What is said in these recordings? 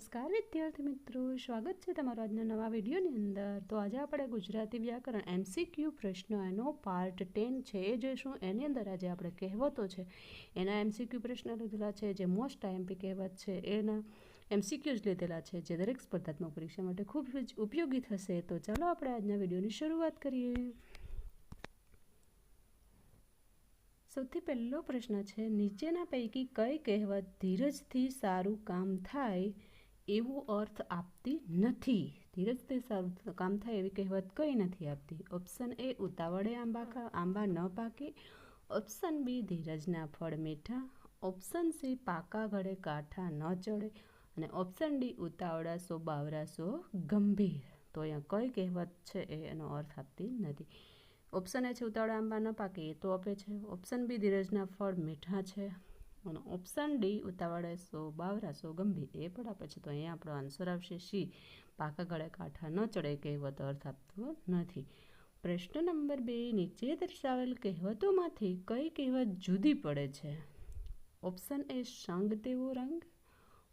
નમસ્કાર વિદ્યાર્થી મિત્રો સ્વાગત છે તમારો આજના નવા વિડીયોની અંદર. તો આજે આપણે ગુજરાતી વ્યાકરણ એમસીક્યુ પ્રશ્ન એનો પાર્ટ ટેન છે. એ જોઈશું. એની અંદર આજે આપણે કહેવતો છે. એના એમસીક્યુ પ્રશ્ન લીધેલા છે, જે મોસ્ટ આઈએમપી કહેવત છે. એના એમસીક્યુ જ લીધેલા છે, જે દરેક સ્પર્ધાત્મક પરીક્ષા માટે ખૂબ જ ઉપયોગી થશે. તો ચાલો આપણે આજના વિડીયોની શરૂઆત કરીએ. સૌથી પહેલો પ્રશ્ન છે, નીચેના પૈકી કઈ કહેવત ધીરજથી સારું કામ થાય? એવો અર્થ આપતી નથી. ધીરજથી સારું કામ થાય એવી કહેવત કઈ નથી આપતી. ઓપ્શન એ ઉતાવળે આંબા આંબા ન પાકે. ઓપ્શન બી ધીરજના ફળ મીઠા. ઓપ્શન સી પાકા ઘડે કાંઠા ન ચડે. અને ઓપ્શન ડી ઉતાવળા સો, બાવરા સો, ગંભીર. તો અહીંયા કઈ કહેવત છે એ એનો અર્થ આપતી નથી. ઓપ્શન એ છે, ઉતાવળા આંબા ન પાકે. એ તો આપે છે. ઓપ્શન બી ધીરજના ફળ મીઠા છે. અને ઓપ્શન ડી ઉતાવળે સો, બાવરા સો, ગંભીર. એ પણ આપે છે તો અહીંયા આપણો આન્સર આવશે સી પાકા ગળે કાંઠા ન ચડે કહેવત અર્થ આપતો નથી. પ્રશ્ન નંબર બે, નીચે દર્શાવેલ કહેવતોમાંથી કઈ કહેવત જુદી પડે છે? ઓપ્શન એ સંગ તેવો રંગ.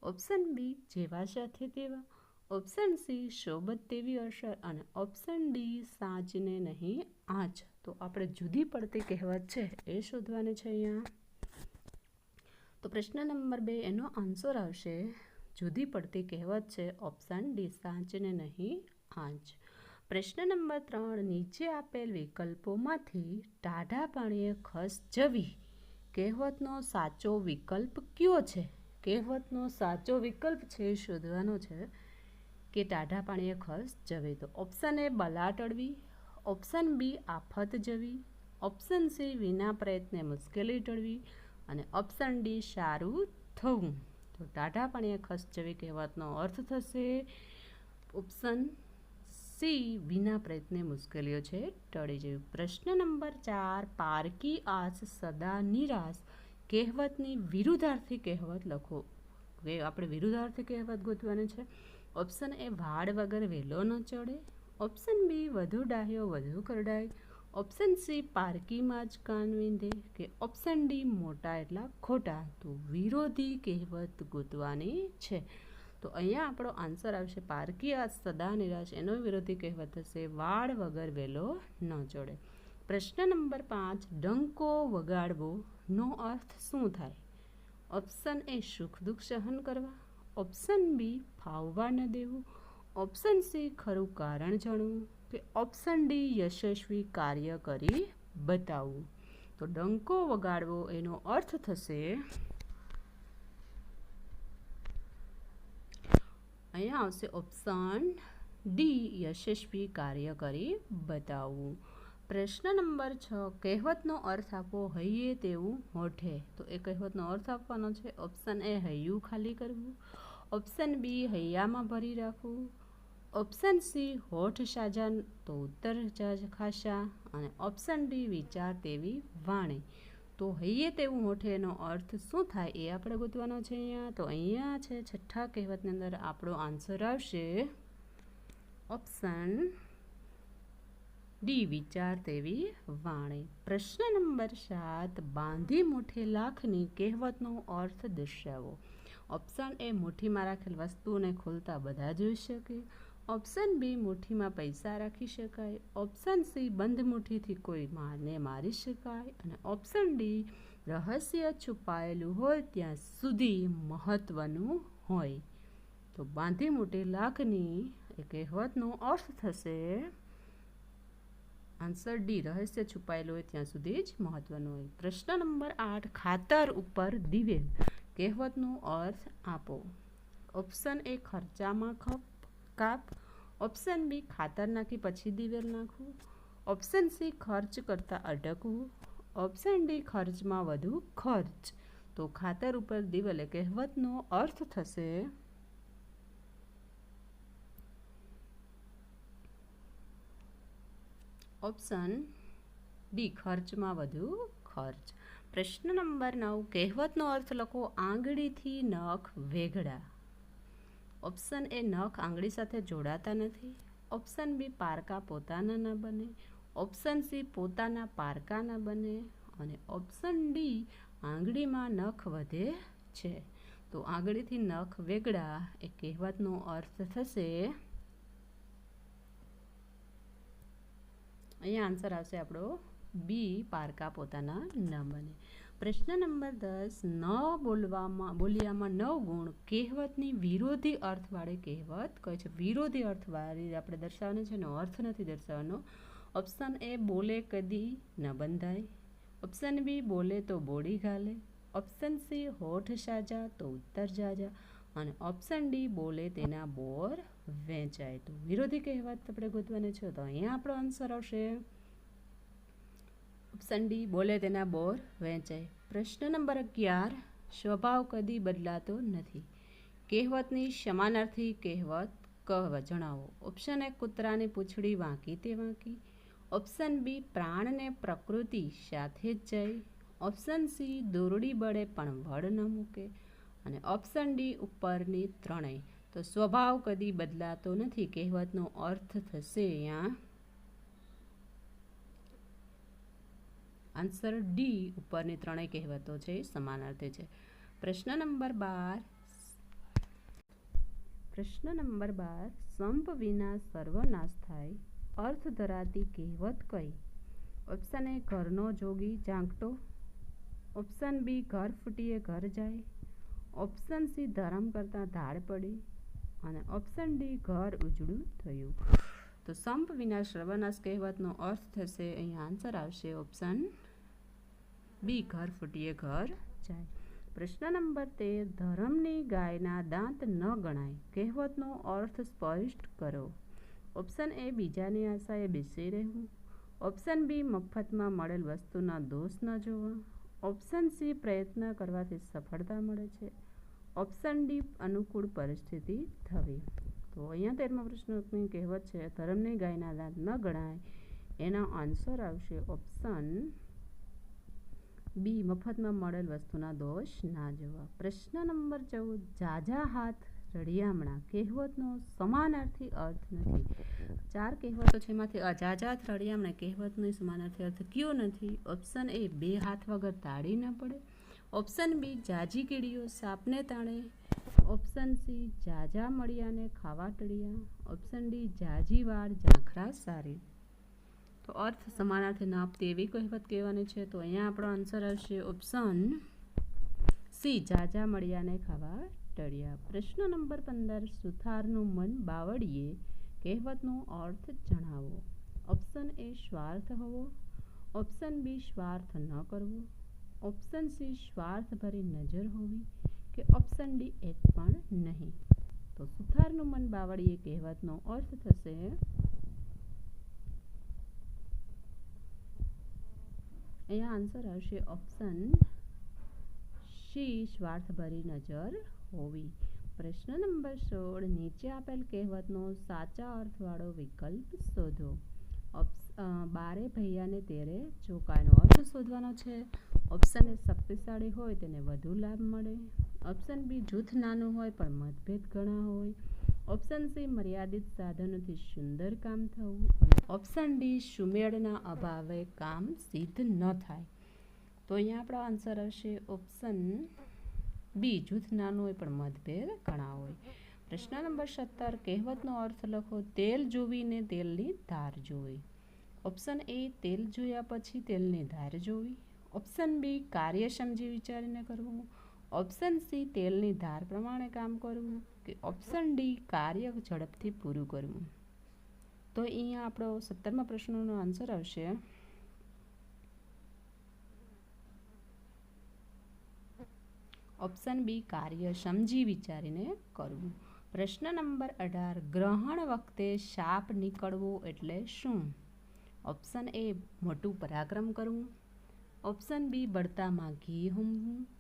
ઓપ્શન બી જેવા સાથે તેવા. ઓપ્શન સી શોભત તેવી અસર. અને ઓપ્શન ડી સાચને નહીં, આંચ. તો આપણે જુદી પડતી કહેવત છે, એ શોધવાની છે અહીંયા. તો પ્રશ્ન નંબર બે, એનો આન્સર આવશે, જુદી પડતી કહેવત છે ઓપ્શન ડી સાચને નહીં, આંચ. પ્રશ્ન નંબર ત્રણ, નીચે આપેલ વિકલ્પોમાંથી ટાઢા પાણીએ ખસ જવી. કહેવતનો સાચો વિકલ્પ કયો છે? કહેવતનો સાચો વિકલ્પ છે, શોધવાનો છે કે ટાઢા પાણીએ ખસ જવી. તો ઓપ્શન એ બલા ટળવી ઓપ્શન બી આફત જવી. ઓપ્શન સી વિના પ્રયત્ને મુશ્કેલી ટળવી. અને ઓપ્શન ડી સારું થવું. તો ટાઢા પાણીએ ખસ જેવી કહેવતનો અર્થ થશે. ઓપ્શન સી વિના પ્રયત્ને મુશ્કેલીઓ છે. ટળી જેવી પ્રશ્ન નંબર ચાર, પારકી આસ સદા નિરાશ. કહેવતની વિરુદ્ધાર્થી કહેવત લખો. આપણે વિરુદ્ધાર્થી કહેવત ગોતવાની છે. ઓપ્શન એ વાડ વગર વેલો ન ચડે. ઓપ્શન બી વધુ ડાહ્યો, વધુ કરડાય. ઓપ્શન સી પારકીમાં જ કાન વિંધે કે ઓપ્શન ડી મોટા એટલા ખોટા. તો વિરોધી કહેવત ગોતવાની છે. તો અહીંયા આપણો આન્સર આવશે પારકી આ સદા નિરાશ, એનો વિરોધી કહેવત હશે વાળ વગર વેલો ન જોડે પ્રશ્ન નંબર પાંચ, ડંકો વગાડવો, નો અર્થ શું થાય? ઓપ્શન એ સુખ દુઃખ સહન કરવા. ઓપ્શન બી ફાવવા ન દેવું. ઓપ્શન સી ખરું કારણ જાણવું. કે ઓપ્શન ડી યશસ્વી કાર્ય કરી બતાવવું તો ડંકો વગાડવો એનો અર્થ થશે અહીંયા આવશે ઓપ્શન ડી યશસ્વી કાર્ય કરી બતાવવું પ્રશ્ન નંબર છ, કહેવતનો અર્થ આપો હૈયે તેવું હોઠે તો એ કહેવતનો અર્થ આપવાનો છે ઓપ્શન એ હૈયું ખાલી કરવું ઓપ્શન બી હૈયામાં ભરી રાખવું ઓપ્શન સી, હોઠ સાજા તો ઉત્તર ખાસા અને ઓપ્શન ડી, વિચાર તેવી વાણી. તો હૈયે તેવું હોઠે એનો અર્થ શું થાય એ આપણે ગોતવાનો છે અહીંયા? તો અહીંયા છે છઠ્ઠા કહેવતની અંદર આપણો આન્સર આવશે ઓપ્શન ડી, વિચાર તેવી વાણી. પ્રશ્ન નંબર સાત, બાંધી મુઠ્ઠે લાખની કહેવતનો અર્થ દર્શાવો. ઓપ્શન એ મુઠ્ઠીમાં રાખેલ વસ્તુને ખોલતા બધા જોઈ શકે. ઓપ્શન બી મુઠ્ઠીમાં પૈસા રાખી શકાય. ઓપ્શન સી બંધ મુઠ્ઠીથી કોઈ મારને મારી શકાય. અને ઓપ્શન ડી રહસ્ય છુપાયેલું હોય ત્યાં સુધી મહત્ત્વનું હોય. તો બાંધી મોટી લાખની એ કહેવતનો અર્થ થશે આન્સર ડી રહસ્ય છુપાયેલું હોય ત્યાં સુધી જ મહત્ત્વનું હોય. પ્રશ્ન નંબર આઠ, ખાતર ઉપર દિવેલ. કહેવતનો અર્થ આપો. ઓપ્શન એ ખર્ચામાં ખપ. કાપ ઓપ્શન બી ખાતર નાખી, પછી દિવેલ નાખવું. ઓપ્શન સી ખર્ચ કરતાં અટકવું ઓપ્શન ડી ખર્ચમાં વધુ ખર્ચ. તો ખાતર ઉપર દિવેલ કહેવતનો અર્થ થશે. ઓપ્શન ડી ખર્ચમાં વધુ ખર્ચ. પ્રશ્ન નંબર નવ, કહેવતનો અર્થ લખો, આંગળીથી નખ વેગડા ઓપ્શન એ નખ આંગળી સાથે જોડાતા નથી. ઓપ્શન બી પારકા પોતાના ન બને. ઓપ્શન સી પોતાના પારકા ન બને. અને ઓપ્શન ડી આંગળીમાં નખ વધે છે. તો આંગળીથી નખ વેગળા એ કહેવતનો અર્થ થશે. અહીંયા આન્સર આવશે આપણો બી પારકા પોતાના ન બને. પ્રશ્ન નંબર દસ, ન બોલવામાં, બોલિયામાં નવ ગુણ કહેવતની વિરોધી અર્થવાળી કહેવત કહે છે. વિરોધી અર્થવાળી આપણે દર્શાવવાની છે એનો અર્થ નથી દર્શાવવાનો. ઓપ્શન એ બોલે કદી ન બંધાય. ઓપ્શન બી બોલે તો બોડી ઘાલે ઓપ્શન સી હોઠ સાજા તો ઉત્તર જાજા. અને ઓપ્શન ડી બોલે તેના બોર વેચાય તો. વિરોધી કહેવત આપણે ગોતવાની છે તો અહીંયા આપણો આન્સર આવશે. ઓપ્શન ડી બોલે તેના બોર વેચાય પ્રશ્ન નંબર અગિયાર, સ્વભાવ કદી બદલાતો નથી. કહેવતની સમાનાર્થી કહેવત કહેવત જણાવો. ઓપ્શન એ કૂતરાની પૂંછડી વાંકી તે વાંકી. ઓપ્શન બી પ્રાણને પ્રકૃતિ સાથે જ જાય ઓપ્શન સી દોરડી બળે પણ વડ ન મૂકે. અને ઓપ્શન ડી ઉપરની ત્રણેય. તો સ્વભાવ કદી બદલાતો નથી. કહેવતનો અર્થ થશે અહીંયા આન્સર ડી ઉપરની ત્રણેય કહેવતો છે સમાનાર્થી છે. પ્રશ્ન નંબર બાર, પ્રશ્ન નંબર બાર, સંપ વિના સર્વનાશ થાય અર્થ ધરાતી કહેવત કઈ? ઓપ્શન એ ઘરનો જોગી જાંકટો ઓપ્શન બી ઘર ફૂટીએ ઘર જાય. ઓપ્શન સી ધરમ કરતાં ધાડ પડી. અને ઓપ્શન ડી ઘર ઉજળું થયું. તો સંપ વિના સર્વનાશ કહેવતનો અર્થ થશે અહીં આન્સર આવશે ઓપ્શન બી ઘર ફૂટીએ ઘર. જાય પ્રશ્ન નંબર તેર, ધર્મની ગાયના દાંત ન ગણાય, કહેવતનો અર્થ સ્પષ્ટ કરો. ઓપ્શન એ, બીજાની આશાએ બેસી રહેવું. ઓપ્શન બી, મફતમાં મળેલ વસ્તુના દોષ ન જોવા. ઓપ્શન સી, પ્રયત્ન કરવાથી સફળતા મળે છે. ઓપ્શન ડી, અનુકૂળ પરિસ્થિતિ થવી. તો અહીંયા તેરમા પ્રશ્નની કહેવત છે, ધર્મની ગાયના દાંત ન ગણાય. એનો આન્સર આવશે ઓપ્શન બી, મફતમાં મળેલ વસ્તુના દોષ ના જોવા પ્રશ્ન નંબર ચૌદ જાજા હાથ રળિયામણા કહેવતનો સમાનાર્થી અર્થ નથી. ચાર કહેવતો છે એમાંથી અજાજાત રળિયામણા કહેવતનો સમાનાર્થી અર્થ કયો નથી? ઓપ્શન એ, બે હાથ વગર તાળી ન પડે. ઓપ્શન બી જાજી કીડીઓ સાપને તાણે. ઓપ્શન સી જાજા મળ્યાને ખાવા ટળિયા ઓપ્શન ડી જાજી વાળ ઝાંખરા સારી. તો અર્થ સમાનાર્થી ન આપતી એવી કહેવત કહેવાની છે. તો અહીંયા આપણો આન્સર આવશે ઓપ્શન સી જાજા મળ્યાને ખાવા ટળ્યા. પ્રશ્ન નંબર પંદર, સુથારનું મન બાવળીએ કહેવતનો અર્થ જણાવો. ઓપ્શન એ સ્વાર્થ હોવો. ઓપ્શન બી સ્વાર્થ ન કરવો. ઓપ્શન સી સ્વાર્થ ભરી નજર હોવી કે ઓપ્શન ડી એક પણ નહીં. તો સુથારનું મન બાવળીએ કહેવતનો અર્થ થશે અહીંયા આન્સર આવશે ઓપ્શન શી સ્વાર્થભરી નજર હોવી. પ્રશ્ન નંબર સોળ, નીચે આપેલ કહેવતનો સાચા અર્થવાળો વિકલ્પ શોધો. બારે ભૈયાને તેરે ચોકાનો અર્થ શોધવાનો છે. ઓપ્શન એ શક્તિશાળી હોય, તેને વધુ લાભ મળે. ઓપ્શન બી જૂથ નાનું હોય, પણ મતભેદ ઘણા હોય. ઓપ્શન સી મર્યાદિત સાધનોથી સુંદર કામ થવું. ઓપ્શન ડી સુમેળના અભાવે કામ સિદ્ધ ન થાય. તો અહીંયા આપણો આન્સર હશે ઓપ્શન બી જૂથ નાનું હોય પણ મતભેદ ઘણા હોય. પ્રશ્ન નંબર સત્તર, કહેવતનો અર્થ લખો, તેલ જોવીને તેલની ધાર જોવી. ઓપ્શન એ તેલ જોયા પછી તેલની ધાર જોવી. ઓપ્શન બી કાર્ય સમજી વિચારીને કરવું. ઓપ્શન સી તેલની ધાર પ્રમાણે કામ કરવું કે ઓપ્શન ડી કાર્ય ઝડપથી પૂરું કરવું? તો અહીંયા આપણો સત્તરમા પ્રશ્નનો આન્સર આવશે. ઓપ્શન બી કાર્ય સમજી વિચારીને કરવું. પ્રશ્ન નંબર અઢાર, ગ્રહણ વખતે શાપ નીકળવો એટલે શું? ઓપ્શન એ મોટું પરાક્રમ કરવું. ઓપ્શન બી બળતામાં ઘી હુમવું.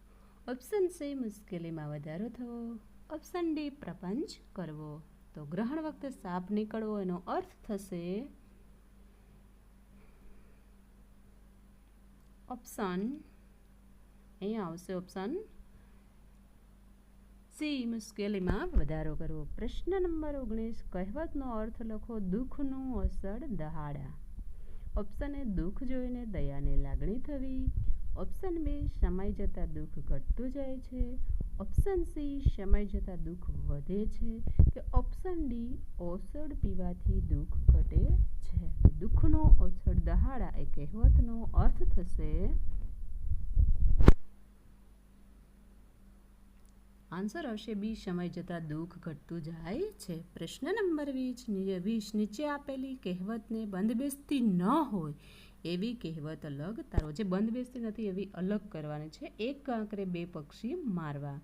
ઓપ્શન સી મુશ્કેલીમાં વધારો થવો. ઓપ્શન ડી પ્રપંચ કરવો. તો ગ્રહણ વખતે સાપ નીકળવો, એનો અર્થ થશે ઓપ્શન અહીંયા આવશે ઓપ્શન સી મુશ્કેલીમાં વધારો કરવો. પ્રશ્ન નંબર ઓગણીસ, કહેવતનો અર્થ લખો દુઃખનું અસર દહાડા. ઓપ્શન એ દુઃખ જોઈને દયાની લાગણી થવી. ઓપ્શન બી સમય જતાં દુઃખ ઘટતું જાય છે. ઓપ્શન સી સમય જતાં દુઃખ વધે છે. કે ઓપ્શન ડી ઓસડ પીવાથી દુઃખ ઘટે છે. દુઃખનો ઓસડ દહાડા એ કહેવતનો અર્થ થશે. આન્સર આવશે બી સમય જતાં દુઃખ ઘટતું જાય છે. પ્રશ્ન નંબર વીસ વીસ નીચે આપેલી કહેવતને બંધબેસતી ન હોય. એવી કહેવત અલગ. તારો જે બંધ બેસતી નથી એવી અલગ કરવાની છે. એક કાંકરે બે પક્ષી મારવા.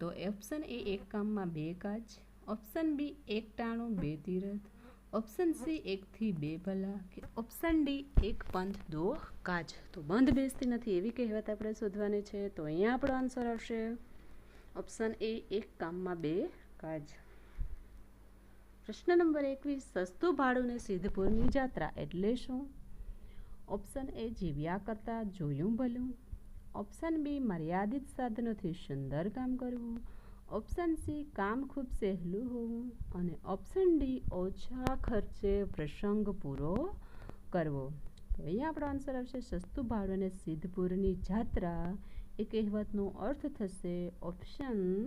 તો ઓપ્શન એ એક કામમાં બે કાચ. ઓપ્શન બી એક ટાણું, બે તીરથ. ઓપ્શન સી એકથી બે ભલા. કે ઓપ્શન ડી એક પંથ, દો કાચ. તો બંધ બેસતી નથી એવી કહેવત આપણે શોધવાની છે. તો અહીંયા આપણો આન્સર આવશે. ઓપ્શન એ એક કામમાં બે કાચ. પ્રશ્ન નંબર એકવીસ, સસ્તું ભાડું ને સિદ્ધપુરની જાત્રા એટલે શું? ઓપ્શન એ જીવ્યા કરતાં જોયું ભલું. ઓપ્શન બી મર્યાદિત સાધનોથી સુંદર કામ કરવું. ઓપ્શન સી કામ ખૂબ સહેલું હોવું. અને ઓપ્શન ડી ઓછા ખર્ચે પ્રસંગ પૂરો કરવો. તો અહીંયા આપણો આન્સર આવશે સસ્તું ભાડું અને સિદ્ધપુરની જાત્રા. એ કહેવતનો અર્થ થશે ઓપ્શન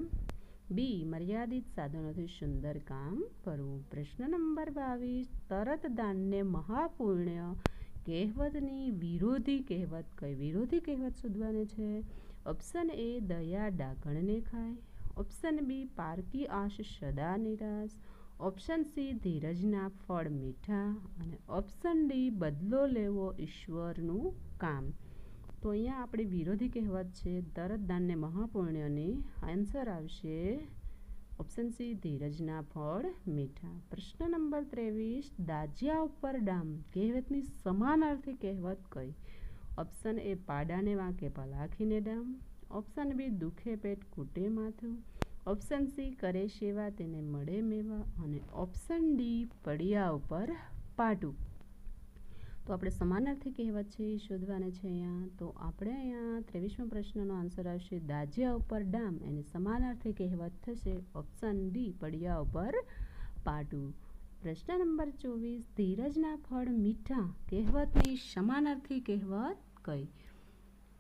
બી મર્યાદિત સાધનોથી સુંદર કામ કરવું. પ્રશ્ન નંબર બાવીસ તરત દાનને મહાપુણ્ય કહેવતની વિરોધી કહેવત કઈ? વિરોધી કહેવત શોધવાની છે. ઓપ્શન એ દયા ડાકણને ખાય. ઓપ્શન બી પારકી આશ સદા નિરાશ. ઓપ્શન સી ધીરજના ફળ મીઠા. અને ઓપ્શન ડી બદલો લેવો ઈશ્વરનું કામ. તો અહીંયા આપણી વિરોધી કહેવત છે તરત દાનને મહાપુણ્યની આન્સર આવશે ઓપ્શન સી ધીરજના ફળ, મીઠા. પ્રશ્ન નંબર ત્રેવીસ, દાજિયા ઉપર ડામ. કહેવતની સમાનાર્થી કહેવત કઈ? Option A પાડાને વાંકે પલાખીને ડામ. ઓપ્શન બી દુખે પેટ કૂટે માથું. ઓપ્શન સી કરે સેવા તેને મળે મેવા. અને ઓપ્શન ડી પડિયા ઉપર પાટું. તો આપણે સમાનાર્થી કહેવત છે એ શોધવાના છે અહીંયા. તો આપણે અહીંયા ત્રેવીસમો પ્રશ્નનો આન્સર આવશે, દાજિયા ઉપર ડામ એની સમાનાર્થી કહેવત થશે, ઓપ્શન ડી, પડિયા ઉપર પાટું. પ્રશ્ન નંબર ચોવીસ, ધીરજના ફળ મીઠા કહેવતની સમાનાર્થી કહેવત કઈ?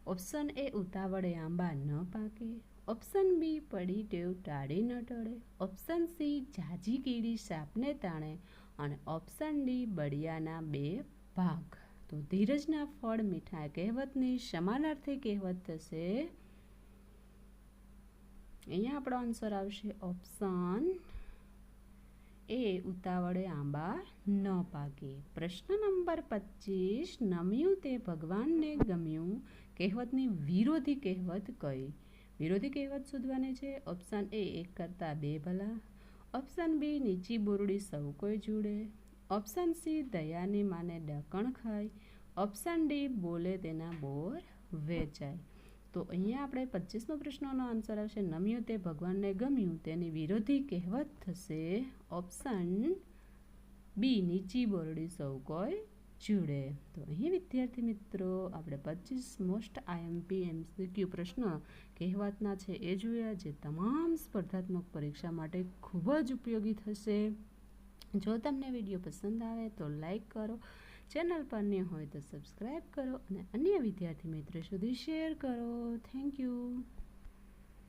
ઓપ્શન એ, ઉતાવળે આંબા ન પાકે. ઓપ્શન બી, પડી ટેવ ટાળી ન ટળે. ઓપ્શન સી જાજી કીડી સાપને તાણે. અને ઓપ્શન ડી, બળિયાના બે ભાગ તો ધીરજના ફળ મીઠા કહેવતની સમાનાર્થી કહેવત થશે. અહીંયા આપણો આન્સર આવશે ઓપ્શન એ ઉતાવળે આંબા ન પાકે. પ્રશ્ન નંબર પચીસ, નમ્યું તે ભગવાનને ગમ્યું? કહેવતની વિરોધી કહેવત કઈ? વિરોધી કહેવત શોધવાની છે. ઓપ્શન એ એક કરતાં બે ભલા. ઓપ્શન બી નીચી બોરડી સૌ કોઈ જોડે. ઓપ્શન સી દયાની માને ડકણ ખાય. ઓપ્શન ડી બોલે તેના બોર વેચાય. તો અહીંયા આપણે પચીસમો પ્રશ્નનો આન્સર આવશે. નમ્યું તે ભગવાનને ગમ્યું, તેની વિરોધી કહેવત થશે ઓપ્શન બી નીચી બોરડી સૌ કોઈ જુડે તો અહીં વિદ્યાર્થી મિત્રો, આપણે પચીસ મોસ્ટ આઈએમપી એમસીક્યુ પ્રશ્ન કહેવતના છે એ જોયા, જે તમામ સ્પર્ધાત્મક પરીક્ષા માટે ખૂબ જ ઉપયોગી થશે. જો તમને વીડિયો પસંદ આવે તો લાઈક કરો, ચેનલ પર નહીં હોય તો સબસ્ક્રાઈબ કરો અને અન્ય વિદ્યાર્થી મિત્રો સુધી શેર કરો. Thank you.